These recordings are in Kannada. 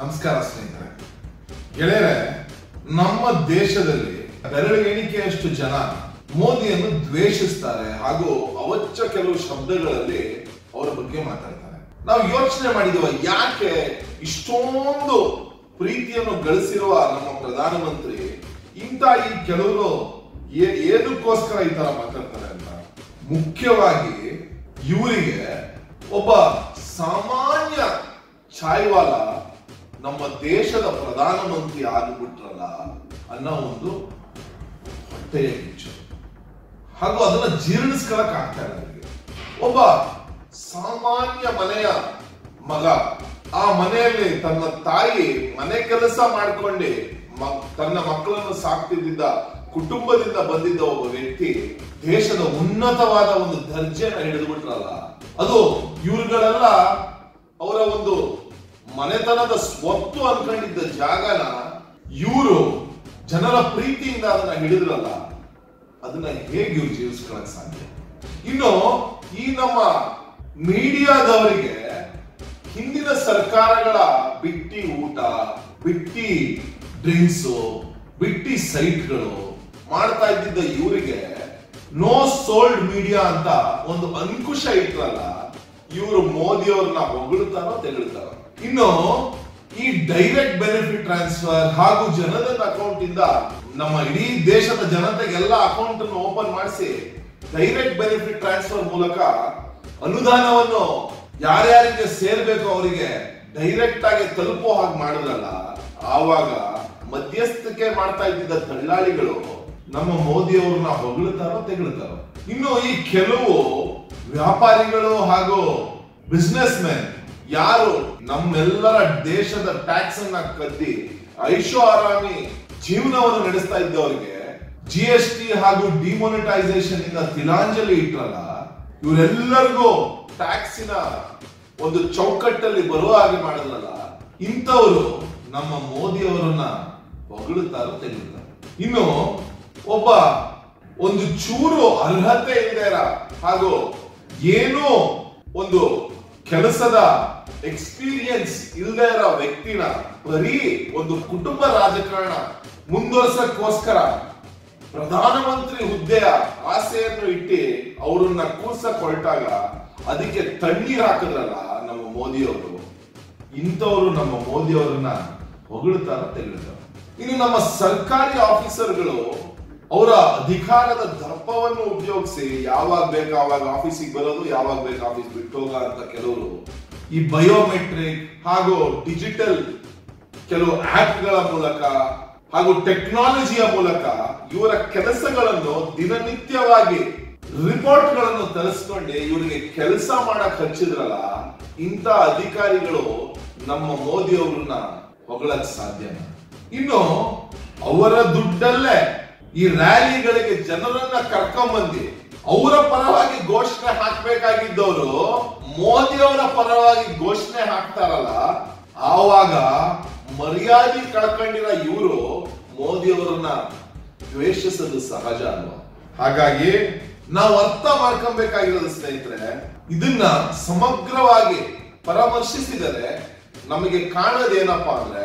ನಮಸ್ಕಾರ ಸ್ನೇಹಿತರೆ. ಗೆಳೆಯರೆ, ನಮ್ಮ ದೇಶದಲ್ಲಿ ಬೆರಳೆಣಿಕೆಯಷ್ಟು ಜನ ಮೋದಿಯನ್ನು ದ್ವೇಷಿಸ್ತಾರೆ ಹಾಗೂ ಅವಚ್ಚ ಕೆಲವು ಶಬ್ದಗಳಲ್ಲಿ ಅವರ ಬಗ್ಗೆ ಮಾತಾಡ್ತಾರೆ. ನಾವು ಯೋಚನೆ ಮಾಡಿದವ, ಯಾಕೆ ಇಷ್ಟೊಂದು ಪ್ರೀತಿಯನ್ನು ಗಳಿಸಿರುವ ನಮ್ಮ ಪ್ರಧಾನಮಂತ್ರಿ ಇಂಥ ಈ ಕೆಲವರು ಏನಕ್ಕೋಸ್ಕರ ಈ ತರ ಮಾತಾಡ್ತಾರೆ ಅಂತ. ಮುಖ್ಯವಾಗಿ ಇವರಿಗೆ ಒಬ್ಬ ಸಾಮಾನ್ಯ ಚಾಯ್ವಾಲ ನಮ್ಮ ದೇಶದ ಪ್ರಧಾನಮಂತ್ರಿ ಆಗಿಬಿಟ್ರಲ್ಲ ಅನ್ನೋ ಒಂದು ಹೊಟ್ಟೆಯ ಕಿಚ್ಚು. ಹಾಗೂ ಅದನ್ನ ಜೀರ್ಣಿಸ್ಕೊಳಕ್ ಆಗ್ತಾ ಇಲ್ಲ ನನಗೆ ಒಬ್ಬ ಸಾಮಾನ್ಯ ಮನೆಯ ಮಗ ಆ ಮನೆಯಲ್ಲಿ ತನ್ನ ತಾಯಿ ಮನೆ ಕೆಲಸ ಮಾಡ್ಕೊಂಡೆ ತನ್ನ ಮಕ್ಕಳನ್ನು ಸಾಕ್ತಿದ್ದ ಕುಟುಂಬದಿಂದ ಬಂದಿದ್ದ ಒಬ್ಬ ವ್ಯಕ್ತಿ ದೇಶದ ಉನ್ನತವಾದ ಒಂದು ದರ್ಜೆನ ಹಿಡಿದ್ಬಿಟ್ರಲ್ಲ ಅದು ಇವ್ರುಗಳೆಲ್ಲ ಅವರ ಒಂದು ಮನೆತನದ ಸ್ವತ್ತು ಅನ್ಕೊಂಡಿದ್ದ ಜಾಗನ ಇವರು ಜನರ ಪ್ರೀತಿಯಿಂದ ಅದನ್ನ ಹಿಡಿದ್ರಲ್ಲ, ಅದನ್ನ ಹೇಗೆ ಇವ್ರು ಜೀವಿಸ್ಕೊಳಕ್ ಸಾಧ್ಯ? ಇನ್ನು ಈ ನಮ್ಮ ಮೀಡಿಯಾದವರಿಗೆ ಹಿಂದಿನ ಸರ್ಕಾರಗಳ ಬಿಟ್ಟಿ ಊಟ, ಬಿಟ್ಟಿ ಡ್ರಿಂಕ್ಸ್, ಬಿಟ್ಟಿ ಸೈಟ್ಗಳು ಮಾಡ್ತಾ ಇದ್ದಿದ್ದ ಇವರಿಗೆ ನೋ ಸೋಲ್ಡ್ ಮೀಡಿಯಾ ಅಂತ ಒಂದು ಅಂಕುಶ ಇಟ್ರಲ್ಲ, ಇವರು ಮೋದಿ ಅವ್ರನ್ನ ಹೊಗಳ್ತಾರೋ ತೆಗಳ್ತಾರೋ. ಇನ್ನು ಈ ಡೈರೆಕ್ಟ್ ಬೆನಿಫಿಟ್ ಟ್ರಾನ್ಸ್ಫರ್ ಹಾಗೂ ಜನಧನ್ ಅಕೌಂಟ್ ಇಂದ ನಮ್ಮ ಇಡೀ ದೇಶದ ಜನತೆಗೆಲ್ಲ ಅಕೌಂಟ್ ಅನ್ನು ಓಪನ್ ಮಾಡಿಸಿ ಡೈರೆಕ್ಟ್ ಬೆನಿಫಿಟ್ ಟ್ರಾನ್ಸ್ಫರ್ ಮೂಲಕ ಅನುದಾನವನ್ನು ಯಾರ್ಯಾರಿಗೆ ಸೇರ್ಬೇಕು ಅವರಿಗೆ ಡೈರೆಕ್ಟ್ ಆಗಿ ತಲುಪೋ ಹಾಗೆ ಮಾಡಿದ್ರಲ್ಲ, ಆವಾಗ ಮಧ್ಯಸ್ಥಿಕೆ ಮಾಡ್ತಾ ಇದ್ದಿದ್ದ ದಳ್ಳಾಳಿಗಳು ನಮ್ಮ ಮೋದಿ ಅವ್ರನ್ನ ಹೊಗಳುತ್ತಾರೋ ತೆಗಳುತ್ತಾರೋ ಇನ್ನು ಈ ಕೆಲವು ವ್ಯಾಪಾರಿಗಳು ಹಾಗೂ ಬಿಸ್ನೆಸ್ ಮೆನ್ ಯಾರು ನಮ್ಮೆಲ್ಲರ ದೇಶದ ಟ್ಯಾಕ್ಸ್ ಅನ್ನ ಕದ್ದಿ ಐಶೋ ಆರಾಮಿ ಜೀವನವನ್ನು ನಡೆಸ್ತಾ ಇದ್ದವರಿಗೆ ಜಿ ಎಸ್ ಟಿ ಹಾಗೂ ಡಿಮೋನಿಟೈಸೇಷನ್ ಇಂದ ತಿಲಾಂಜಲಿ ಇಟ್ರಲ್ಲ, ಇವರೆಲ್ಲರಿಗೂ ಟ್ಯಾಕ್ಸಿನ ಒಂದು ಚೌಕಟ್ಟಲ್ಲಿ ಬರುವ ಹಾಗೆ ಮಾಡಿದ್ರಲ್ಲ, ಇಂಥವರು ನಮ್ಮ ಮೋದಿ ಅವರನ್ನ ಹೊಗಳುತ್ತಾರೋ ಇನ್ನು ಒಬ್ಬ ಒಂದು ಚೂರು ಅರ್ಹತೆ ಇಲ್ದೇರ ಹಾಗೂ ಏನೋ ಒಂದು ಕೆಲಸದ ಎಕ್ಸ್ಪೀರಿಯನ್ಸ್ ಇಲ್ಲದೆ ಇರೋ ವ್ಯಕ್ತಿನ ಬರೀ ಒಂದು ಕುಟುಂಬ ರಾಜಕಾರಣ ಮುಂದುವರ್ಸಕ್ಕೋಸ್ಕರ ಪ್ರಧಾನಮಂತ್ರಿ ಹುದ್ದೆಯ ಆಸೆಯನ್ನು ಇಟ್ಟು ಅವರನ್ನ ಕೂರ್ಸಕ್ ಹೊರಟಾಗ ಅದಕ್ಕೆ ತಣ್ಣೀರ್ ಹಾಕಿದ್ರಲ್ಲ ನಮ್ಮ ಮೋದಿಯವರು. ಇಂಥವರು ನಮ್ಮ ಮೋದಿಯವರನ್ನ ಹೊಗಳ್ತಾರ ತೆಗಳ್ತಾರ ಇನ್ನು ನಮ್ಮ ಸರ್ಕಾರಿ ಆಫೀಸರ್ಗಳು ಅವರ ಅಧಿಕಾರದ ದರ್ಪವನ್ನು ಉಪಯೋಗಿಸಿ ಯಾವಾಗ ಬೇಕು ಆವಾಗ ಆಫೀಸಿಗೆ ಬರೋದು, ಯಾವಾಗ ಬೇಕು ಆಫೀಸ್ ಬಿಟ್ಟು ಹೋಗ ಅಂತ ಕೆಲವರು ಈ ಬಯೋಮೆಟ್ರಿಕ್ ಹಾಗೂ ಡಿಜಿಟಲ್ ಕೆಲವು ಆಪ್ಗಳ ಮೂಲಕ ಹಾಗೂ ಟೆಕ್ನಾಲಜಿಯ ಮೂಲಕ ಇವರ ಕೆಲಸಗಳನ್ನು ದಿನನಿತ್ಯವಾಗಿ ರಿಪೋರ್ಟ್ಗಳನ್ನು ತರಿಸ್ಕೊಂಡು, ಇವರಿಗೆ ಕೆಲಸ ಮಾಡಕ್ ಹಚ್ಚಿದ್ರಲ್ಲ, ಇಂಥ ಅಧಿಕಾರಿಗಳು ನಮ್ಮ ಮೋದಿ ಅವ್ರನ್ನ ಹೊಗಳಕ್ ಸಾಧ್ಯ ಇನ್ನು ಅವರ ದುಡ್ಡಲ್ಲೇ ಈ ರ್ಯಾಲಿಗಳಿಗೆ ಜನರನ್ನ ಕರ್ಕೊಂಬಂದಿ, ಅವರ ಪರವಾಗಿ ಘೋಷಣೆ ಹಾಕ್ಬೇಕಾಗಿದ್ದವರು ಮೋದಿ ಅವರ ಪರವಾಗಿ ಘೋಷಣೆ ಹಾಕ್ತಾರಲ್ಲ, ಆವಾಗ ಮರ್ಯಾದೆ ಕಳ್ಕೊಂಡಿರೋ ಇವರು ಮೋದಿಯವರನ್ನ ದ್ವೇಷಿಸಲು ಸಹಜ ಅಲ್ವಾ? ಹಾಗಾಗಿ ನಾವು ಅರ್ಥ ಮಾಡ್ಕೊಬೇಕಾಗಿರೋದು ಸ್ನೇಹಿತರೆ, ಇದನ್ನ ಸಮಗ್ರವಾಗಿ ಪರಾಮರ್ಶಿಸಿದರೆ ನಮಗೆ ಕಾಣೋದೇನಪ್ಪಾ ಅಂದ್ರೆ,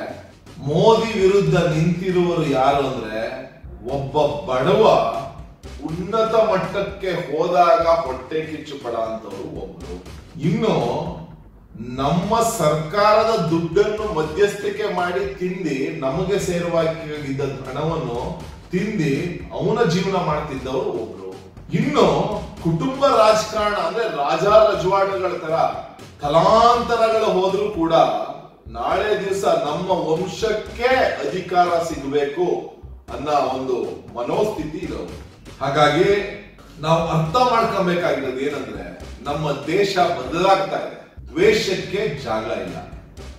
ಮೋದಿ ವಿರುದ್ಧ ನಿಂತಿರುವರು ಯಾರು ಅಂದ್ರೆ, ಒಬ್ಬ ಬಡವ ಉನ್ನತ ಮಟ್ಟಕ್ಕೆ ಹೋದಾಗ ಹೊಟ್ಟೆ ಕಿಚ್ಚು ಪಡ ಅಂತವ್ರು ಒಬ್ರು. ಇನ್ನು ನಮ್ಮ ಸರ್ಕಾರದ ದುಡ್ಡನ್ನು ಮಧ್ಯಸ್ಥಿಕೆ ಮಾಡಿ ತಿಂದಿ ನಮಗೆ ಸೇರುವಾಗಿದ್ದ ಹಣವನ್ನು ತಿಂದಿ ಅವನ ಜೀವನ ಮಾಡ್ತಿದ್ದವರು ಒಬ್ರು. ಇನ್ನು ಕುಟುಂಬ ರಾಜಕಾರಣ ಅಂದ್ರೆ ರಾಜ ರಜವಾಡಗಳ ತರ ಕಲಾಂತರಗಳು ಹೋದ್ರೂ ಕೂಡ ನಾಳೆ ದಿವಸ ನಮ್ಮ ವಂಶಕ್ಕೆ ಅಧಿಕಾರ ಸಿಗಬೇಕು ಅನ್ನೋ ಒಂದು ಮನೋಸ್ಥಿತಿ ಇರೋದು. ಹಾಗಾಗಿ ನಾವು ಅರ್ಥ ಮಾಡ್ಕೊಬೇಕಾಗಿರೋದು ಏನಂದ್ರೆ ನಮ್ಮ ದೇಶ ಬದಲಾಗ್ತಾ ಇದೆ. ದ್ವೇಷಕ್ಕೆ ಜಾಗ ಇಲ್ಲ.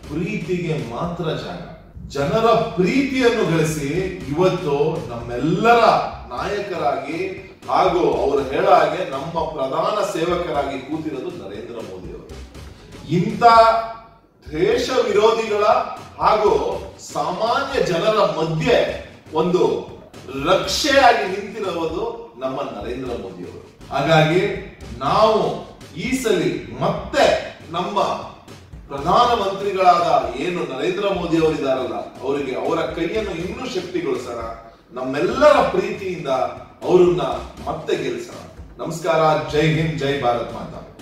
ಪ್ರೀತಿಗೆ ಮಾತ್ರ ಜಾಗ. ಜನರ ಪ್ರೀತಿಯನ್ನು ಗಳಿಸಿ ಇವತ್ತು ನಮ್ಮೆಲ್ಲರ ನಾಯಕರಾಗಿ ಹಾಗೂ ಅವರು ಹೇಳ ಹಾಗೆ ನಮ್ಮ ಪ್ರಧಾನ ಸೇವಕರಾಗಿ ಕೂತಿರೋದು ನರೇಂದ್ರ ಮೋದಿ ಅವರು. ಇಂಥ ದೇಶ ವಿರೋಧಿಗಳ ಹಾಗೂ ಸಾಮಾನ್ಯ ಜನರ ಮಧ್ಯೆ ಒಂದು ರಕ್ಷೆಯಾಗಿ ನಿಂತಿರುವುದು ನಮ್ಮ ನರೇಂದ್ರ ಮೋದಿ ಅವರು. ಹಾಗಾಗಿ ನಾವು ಈ ಸಲಿ ಮತ್ತೆ ನಮ್ಮ ಪ್ರಧಾನಮಂತ್ರಿಗಳಾದ ಏನು ನರೇಂದ್ರ ಮೋದಿ ಅವರಿದ್ದಾರಲ್ಲ ಅವರಿಗೆ ಅವರ ಕೈಯನ್ನು ಇನ್ನೂ ಶಕ್ತಿಗೊಳಿಸೋಣ. ನಮ್ಮೆಲ್ಲರ ಪ್ರೀತಿಯಿಂದ ಅವರನ್ನ ಮತ್ತೆ ಗೆಲ್ಲಿಸೋಣ. ನಮಸ್ಕಾರ, ಜೈ ಹಿಂದ್, ಜೈ ಭಾರತ್ ಮಾತಾ.